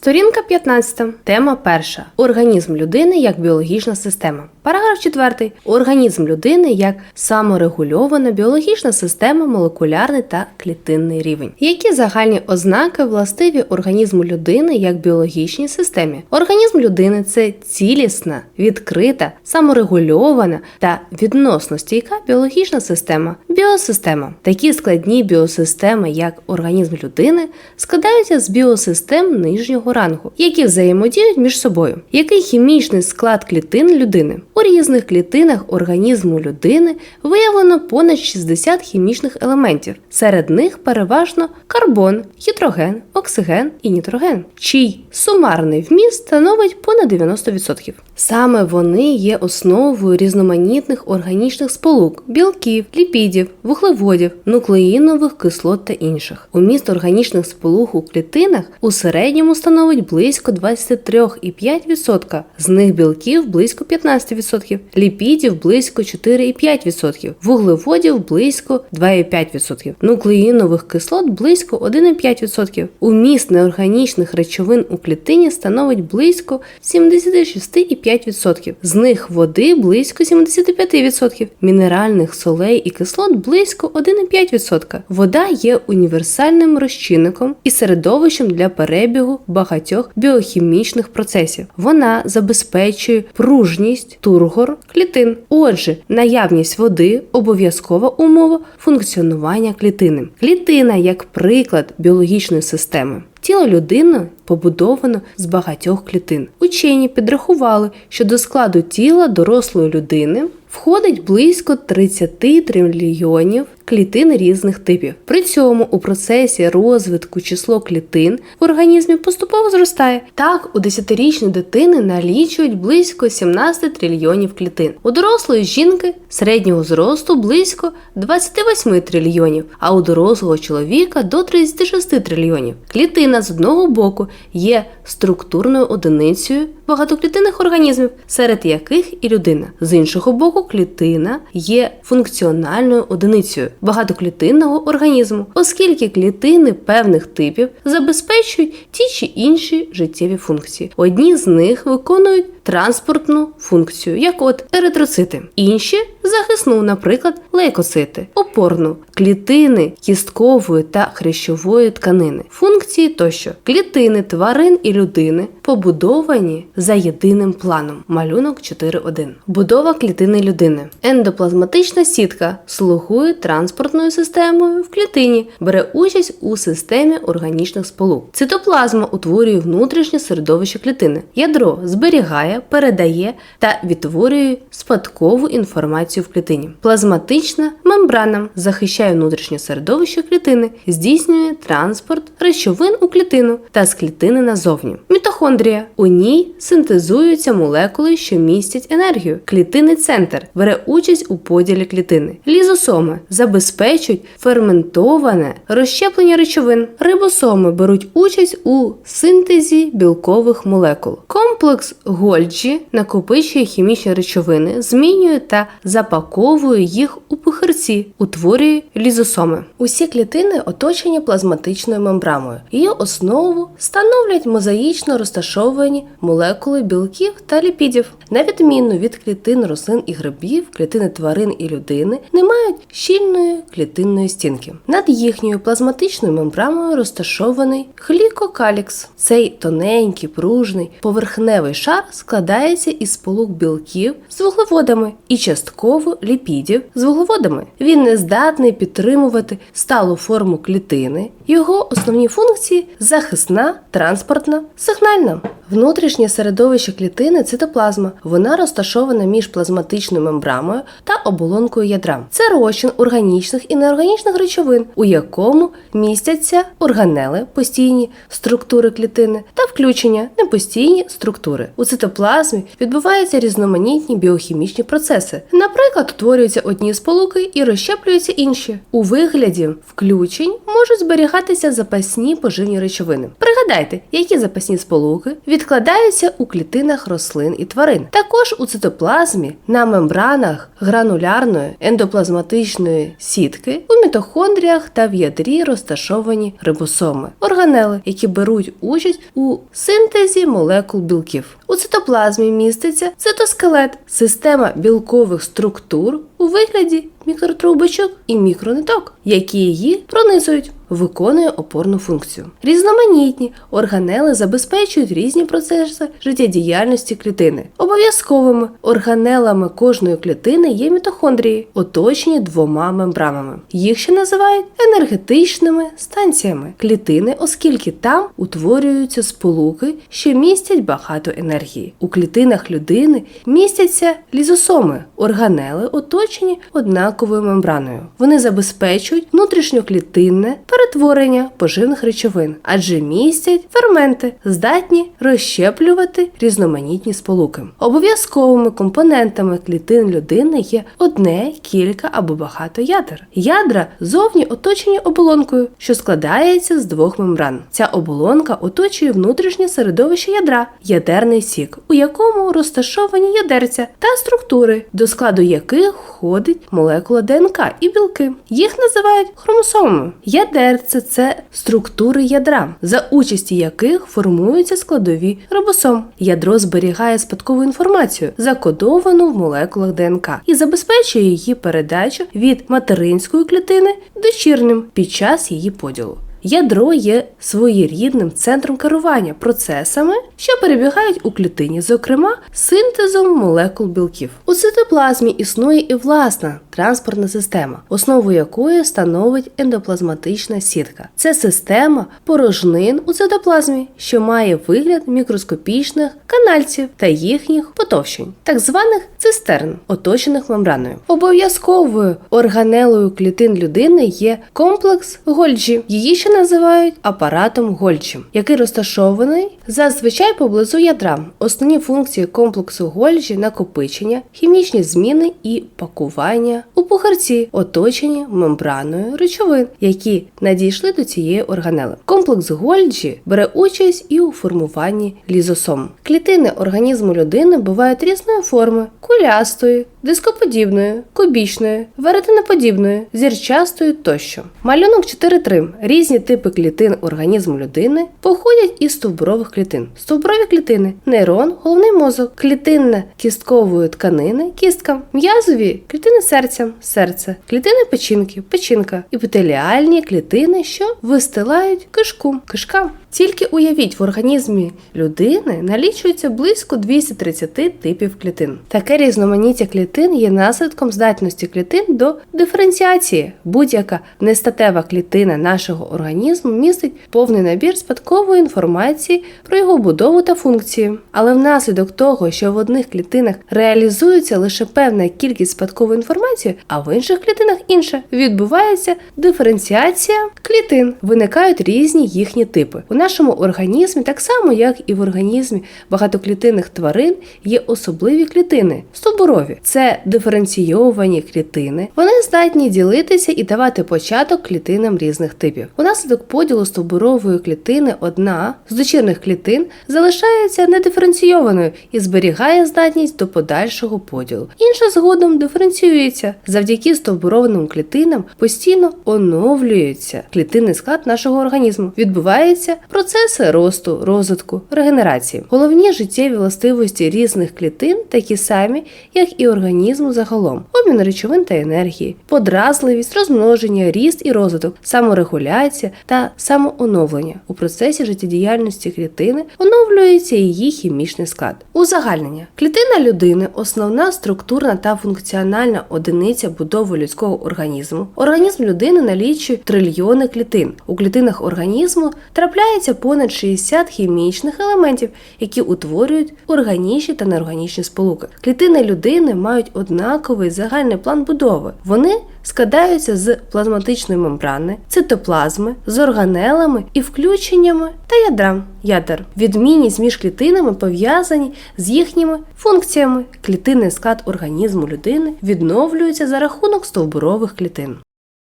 Сторінка 15. Тема перша. Організм людини як біологічна система. Параграф 4. Організм людини як саморегульована біологічна система, молекулярний та клітинний рівень. Які загальні ознаки властиві організму людини як біологічній системі? Організм людини це цілісна, відкрита, саморегульована та відносно стійка біологічна система, біосистема. Такі складні біосистеми, як організм людини, складаються з біосистем нижнього рангу, які взаємодіють між собою. Який хімічний склад клітин людини? У різних клітинах організму людини виявлено понад 60 хімічних елементів. Серед них переважно карбон, гідроген, оксиген і нітроген, чий сумарний вміст становить понад 90%. Саме вони є основою різноманітних органічних сполук, білків, ліпідів, вуглеводів, нуклеїнових кислот та інших. Уміст органічних сполук у клітинах у середньому становить близько 23,5%, з них білків близько 15%, ліпідів близько 4,5%, вуглеводів близько 2,5%, нуклеїнових кислот близько 1,5%. Уміст неорганічних речовин у клітині становить близько 76,5%, з них води близько 75%, мінеральних солей і кислот близько 1,5%. Вода є універсальним розчинником і середовищем для перебігу багатьох біохімічних процесів. Вона забезпечує пружність тургор клітин. Отже, наявність води обов'язкова умова функціонування клітини. Клітина як приклад біологічної системи. Тіло людини побудовано з багатьох клітин. Учені підрахували, що до складу тіла дорослої людини входить близько 30 трильйонів клітин різних типів. При цьому у процесі розвитку число клітин в організмі поступово зростає. Так, у 10-річної дитини налічують близько 17 трильйонів клітин. У дорослої жінки середнього зросту близько 28 трильйонів, а у дорослого чоловіка до 36 трильйонів. Клітина з одного боку є структурною одиницею багатоклітинних організмів, серед яких і людина. З іншого боку, клітина є функціональною одиницею багатоклітинного організму, оскільки клітини певних типів забезпечують ті чи інші життєві функції. Одні з них виконують транспортну функцію, як от еритроцити, інші захисну, наприклад, лейкоцити, опорну, клітини кісткової та хрящової тканини, функції тощо. Клітини тварин і людини побудовані за єдиним планом. Малюнок 4.1. Будова клітини людини. Ендоплазматична сітка слугує транспортною системою в клітині, бере участь у системі органічних сполук. Цитоплазма утворює внутрішнє середовище клітини. Ядро зберігає, передає та відтворює спадкову інформацію в клітині. Плазматична мембрана захищає внутрішнє середовище клітини, здійснює транспорт речовин у клітину та з клітини назовні. Мітохондрія у ній синтезуються молекули, що містять енергію. Клітинний центр бере участь у поділі клітини. Лізосоми забезпечують ферментоване розщеплення речовин. Рибосоми беруть участь у синтезі білкових молекул. Комплекс Гольджі накопичує хімічні речовини, змінює та запаковує їх у пухирці, утворює лізосоми. Усі клітини оточені плазматичною мембраною. Її основу становлять мозаїчно розташовані молекули білків та ліпідів. На відміну від клітин рослин і грибів, клітини тварин і людини не мають щільної клітинної стінки. Над їхньою плазматичною мембраною розташований глікокалікс. Цей тоненький, пружний, поверхневий шар складається із сполук білків з вуглеводами і частково ліпідів з вуглеводами. Він не здатний підтримувати сталу форму клітини. Його основні функції захисна, транспортна, сигнальна. Внутрішнє середовище клітини цитоплазма. Вона розташована між плазматичною мембраною та оболонкою ядра. Це розчин органічних і неорганічних речовин, у якому містяться органели, постійні структури клітини та включення непостійні структури. У цитоплазмі відбуваються різноманітні біохімічні процеси. Наприклад, утворюються одні сполуки і розщеплюються інші. У вигляді включень можуть зберігатися запасні поживні речовини. Пригадайте, які запасні сполуки відкладаються у клітинах рослин і тварин. Також у цитоплазмі на мембранах гранулярної ендоплазматичної сітки у мітохондріях та в ядрі розташовані рибосоми, органели, які беруть участь у синтезі молекул білків. У цитоплазмі міститься цитоскелет, система білкових структур у вигляді мікротрубочок і мікрониток, які її пронизують. Виконує опорну функцію. Різноманітні органели забезпечують різні процеси життєдіяльності клітини. Обов'язковими органелами кожної клітини є мітохондрії, оточені двома мембранами. Їх ще називають енергетичними станціями клітини, оскільки там утворюються сполуки, що містять багато енергії. У клітинах людини містяться лізосоми, органели, оточені однаковою мембраною. Вони забезпечують внутрішньоклітинне перетворення поживних речовин, адже містять ферменти, здатні розщеплювати різноманітні сполуки. Обов'язковими компонентами клітин людини є одне, кілька або багато ядер. Ядра зовні оточені оболонкою, що складається з двох мембран. Ця оболонка оточує внутрішнє середовище ядра, ядерний сік, у якому розташовані ядерця та структури, до складу яких входить молекула ДНК і білки. Їх називають хромосомами. Ядерце це структури ядра, за участі яких формуються складові рибосом. Ядро зберігає спадкову інформацію, закодовану в молекулах ДНК, і забезпечує її передачу від материнської клітини дочірним під час її поділу. Ядро є своєрідним центром керування процесами, що перебігають у клітині, зокрема синтезом молекул білків. У цитоплазмі існує і власна транспортна система, основу якої становить ендоплазматична сітка. Це система порожнин у цитоплазмі, що має вигляд мікроскопічних канальців та їхніх потовщень, так званих цистерн, оточених мембраною. Обов'язковою органелою клітин людини є комплекс Гольджі. Її ще називають апаратом Гольджі, який розташований зазвичай поблизу ядра. Основні функції комплексу Гольджі накопичення, хімічні зміни і пакування у пухарці, оточені мембраною речовин, які надійшли до цієї органели. Комплекс Гольджі бере участь і у формуванні лізосом. Клітини організму людини бувають різної форми: кулястої, дископодібної, кубічної, веретеноподібної, зірчастої тощо. Малюнок 4.3. Різні типи клітин організму людини походять із стовбурових клітин. Стовбурові клітини нейрон, головний мозок, клітинна кісткової тканини, кістка, м'язові клітини серця, серце, клітини печінки, печінка, епітеліальні клітини, що вистилають кишку, кишка. Тільки уявіть, в організмі людини налічується близько 230 типів клітин. Таке різноманіття клітин є наслідком здатності клітин до диференціації. Будь-яка нестатева клітина нашого організму містить повний набір спадкової інформації про його будову та функції. Але внаслідок того, що в одних клітинах реалізується лише певна кількість спадкової інформації, а в інших клітинах інша, відбувається диференціація клітин. Виникають різні їхні типи. У нашому організмі, так само як і в організмі багатоклітинних тварин, є особливі клітини стовбурові. Це диференційовані клітини. Вони здатні ділитися і давати початок клітинам різних типів. Унаслідок поділу стовбурової клітини одна з дочірних клітин залишається недиференційованою і зберігає здатність до подальшого поділу. Інша згодом диференціюється. Завдяки стовбурованим клітинам постійно оновлюється клітинний склад нашого організму. Відбувається процеси росту, розвитку, регенерації. Головні життєві властивості різних клітин такі самі, як і організму загалом: обмін речовин та енергії, подразливість, розмноження, ріст і розвиток, саморегуляція та самооновлення. У процесі життєдіяльності клітини оновлюється її хімічний склад. Узагальнення клітина людини основна структурна та функціональна одиниця будови людського організму. Організм людини налічує трильйони клітин. У клітинах організму трапляється понад 60 хімічних елементів, які утворюють органічні та неорганічні сполуки. Клітини людини мають однаковий загальний план будови. Вони складаються з плазматичної мембрани, цитоплазми, з органелами і включеннями та ядрам ядер. Відмінність між клітинами пов'язані з їхніми функціями. Клітинний склад організму людини відновлюється за рахунок стовбурових клітин.